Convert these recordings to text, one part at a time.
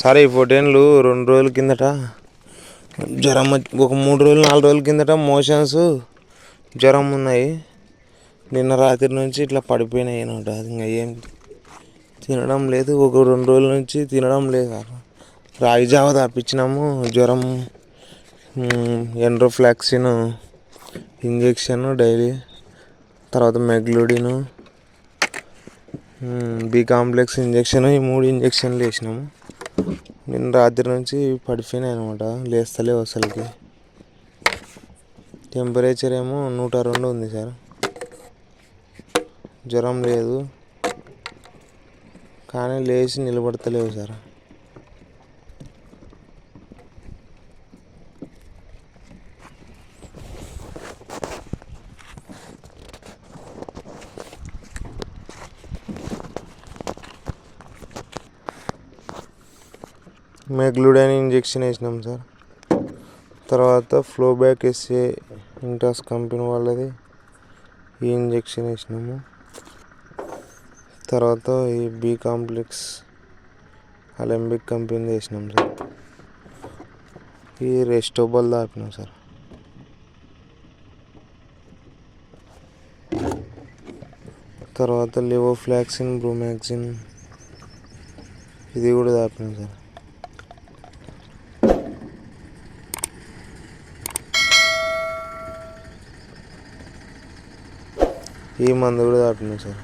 సరే ఈ పొటేన్లు రెండు రోజుల కిందట. జ్వరం ఒక మూడు రోజులు నాలుగు రోజుల కిందట మోషన్స్ జ్వరం ఉన్నాయి. నిన్న రాత్రి నుంచి ఇట్లా పడిపోయినాయి అనమాట. ఇంకా ఏం తినడం లేదు. ఒక రెండు రోజుల నుంచి తినడం లేదు. రాగి జావ తప్పించినాము జ్వరం ఎండ్రోఫ్లాక్సిన్ ఇంజెక్షన్ డైలీ. తర్వాత మెగ్లూడిను బి కాంప్లెక్స్ ఇంజెక్షన్ ఈ మూడు ఇంజెక్షన్లు వేసినాము. నిన్న రాత్రి నుంచి పడిపోయినాయి అనమాట లేస్తలేవు అసలుకి. టెంపరేచర్ ఏమో నూట రెండు ఉంది సార్. జ్వరం లేదు. కానీ లేచి నిలబడతలేవు సార్. మెగ్లూడైన్ ఇంజెక్షన్ వేసినాం సార్. తర్వాత ఫ్లో బ్యాక్ ఎస్ఏ ఇంటాస్ కంపెనీ వాళ్ళది ఈ ఇంజెక్షన్ వేసినాము. తర్వాత ఈ బి కాంప్లెక్స్ అలెంబిక్ కంపెనీ వేసినాం సార్. ఈ రెస్టోబల్ దాపినాం సార్. తర్వాత లివో ఫ్లాక్సిన్ బ్రూమాక్సిన్ ఇది కూడా దాపినాం సార్. ఈ మందు కూడా దాటున్నాయి సార్.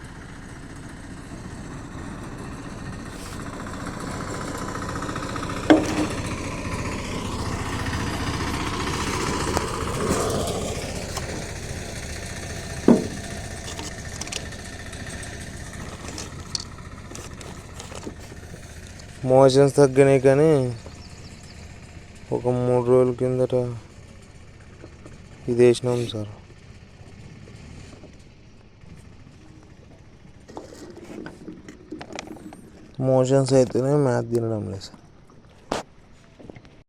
మోషన్స్ తగ్గినాయి కానీ ఒక మూడు రోజుల కిందట ఇది వేసినాం సార్. మోషన్స్ అయితేనే మ్యాథ్ తినడం లేదు సార్.